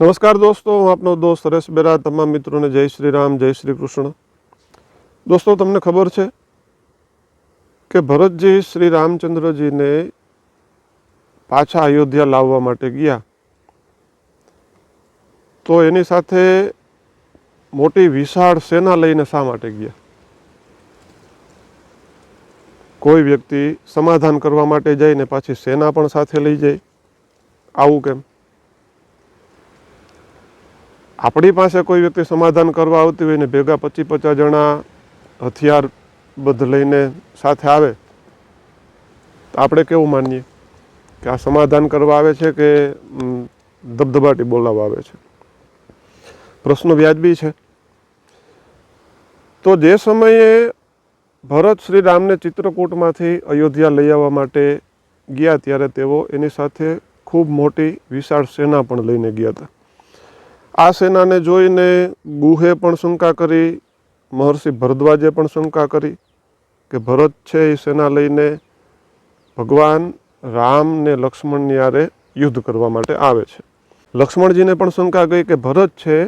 નમસ્કાર દોસ્તો, હું આપનો દોસ્ત હરેશ બેરા, તમામ મિત્રોને જય શ્રી રામ, જય શ્રી કૃષ્ણ. દોસ્તો, તમને ખબર છે કે ભરતજી શ્રી રામચંદ્રજીને પાછા અયોધ્યા લાવવા માટે ગયા. તો એની સાથે મોટી વિશાળ સેના લઈને શા માટે ગયા? કોઈ વ્યક્તિ સમાધાન કરવા માટે જઈને પાછી સેના પણ સાથે લઈ જાય. આવું કેમ? આપણી પાસે કોઈ વ્યક્તિ સમાધાન કરવા આવતી હોય ને ભેગા પચી પચાસ જણા હથિયાર બધ લઈને સાથે આવે, તો આપણે કેવું માનીએ? કે આ સમાધાન કરવા આવે છે કે ધબધબાટી બોલાવવા આવે છે? પ્રશ્ન વ્યાજબી છે. તો જે સમયે ભરત શ્રી રામને ચિત્રકૂટમાંથી અયોધ્યા લઈ આવવા માટે ગયા, ત્યારે તેઓ એની સાથે ખૂબ મોટી વિશાળ સેના પણ લઈને ગયા હતા. આ સેનાને જોઈને ગુહે પણ શંકા કરી, મહર્ષિ ભરદ્વાજે પણ શંકા કરી કે ભરત છે એ સેના લઈને ભગવાન રામ ને લક્ષ્મણની આરે યુદ્ધ કરવા માટે આવે છે. લક્ષ્મણજીને પણ શંકા ગઈ કે ભરત છે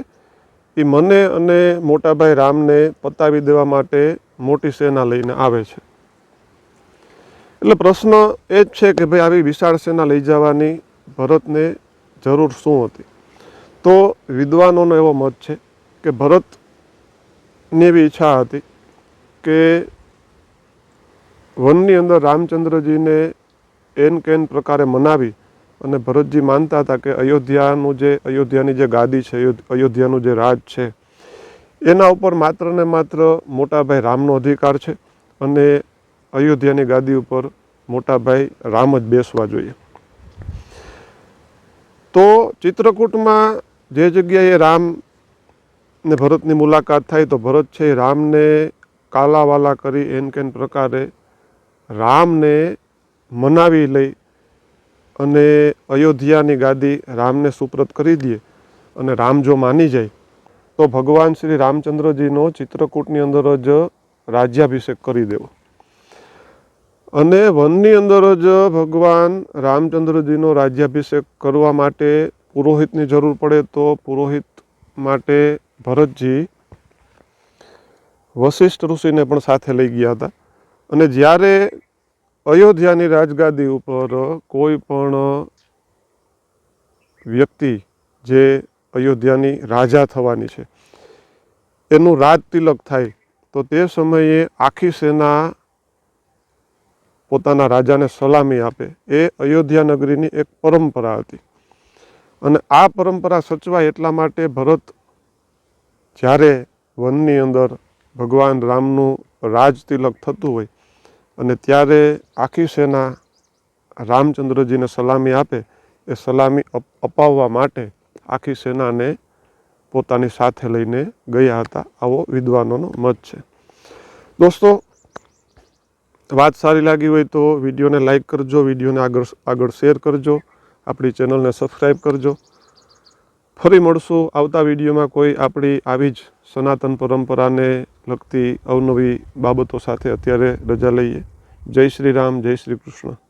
એ મને અને મોટાભાઈ રામને પતાવી દેવા માટે મોટી સેના લઈને આવે છે. એટલે પ્રશ્ન એ જ છે કે ભાઈ આવી વિશાળ સેના લઈ જવાની ભરતને જરૂર શું હતી? તો વિદ્વાનોનો એવો મત છે કે ભરતની એવી ઈચ્છા હતી કે વનની અંદર રામચંદ્રજીને એન કેન પ્રકારે મનાવી અને ભરતજી માનતા હતા કે અયોધ્યાનું જે, અયોધ્યાની જે ગાદી છે અયોધ્યાનું જે રાજ છે, એના ઉપર માત્ર ને માત્ર મોટાભાઈ રામનો અધિકાર છે અને અયોધ્યાની ગાદી ઉપર મોટાભાઈ રામ જ બેસવા જોઈએ. તો ચિત્રકૂટમાં જે જગ્યાએ રામ ને ભરતની મુલાકાત થાય તો ભરત છે એ રામને કાલાવાલા કરી એન કેન પ્રકારે રામને મનાવી લઈ અને અયોધ્યાની ગાદી રામને સુપ્રત કરી દે અને રામ જો માની જાય, તો ભગવાન શ્રી રામચંદ્રજીનો ચિત્રકૂટની અંદર જ રાજ્યાભિષેક કરી દેવો. અને વનની અંદર જ ભગવાન રામચંદ્રજીનો રાજ્યાભિષેક કરવા માટે પુરોહિતની જરૂર પડે તો પુરોહિત માટે ભરતજી વશિષ્ઠ ઋષિને પણ સાથે લઈ ગયા હતા. અને જ્યારે અયોધ્યાની રાજગાદી ઉપર કોઈ પણ વ્યક્તિ જે અયોધ્યાની રાજા થવાની છે, એનું રાજ તિલક થાય, તો તે સમયે આખી સેના પોતાના રાજાને સલામી આપે. એ અયોધ્યા નગરીની એક પરંપરા હતી. અને આ પરંપરા સચવાય એટલા માટે ભરત જ્યારે વનની અંદર ભગવાન રામનું રાજતિલક થતું હોય અને ત્યારે આખી સેના રામચંદ્રજીને સલામી આપે, એ સલામી અપ- અપાવવા માટે આખી સેનાને પોતાની સાથે લઈને ગયા હતા. આવો વિદ્વાનોનો મત છે. દોસ્તો, વાત સારી લાગી હોય તો વિડીયોને લાઈક કરજો, વિડીયોને આગળ આગળ શેર કરજો. આપણી ચેનલને સબસ્ક્રાઈબ કરજો. ફરી મળશું આવતા વિડીયોમાં કોઈ આપણી આવી જ સનાતન પરંપરાને લગતી અવનવી બાબતો સાથે અત્યારે રજા લઈએ. જય શ્રી રામ, જય શ્રી કૃષ્ણ.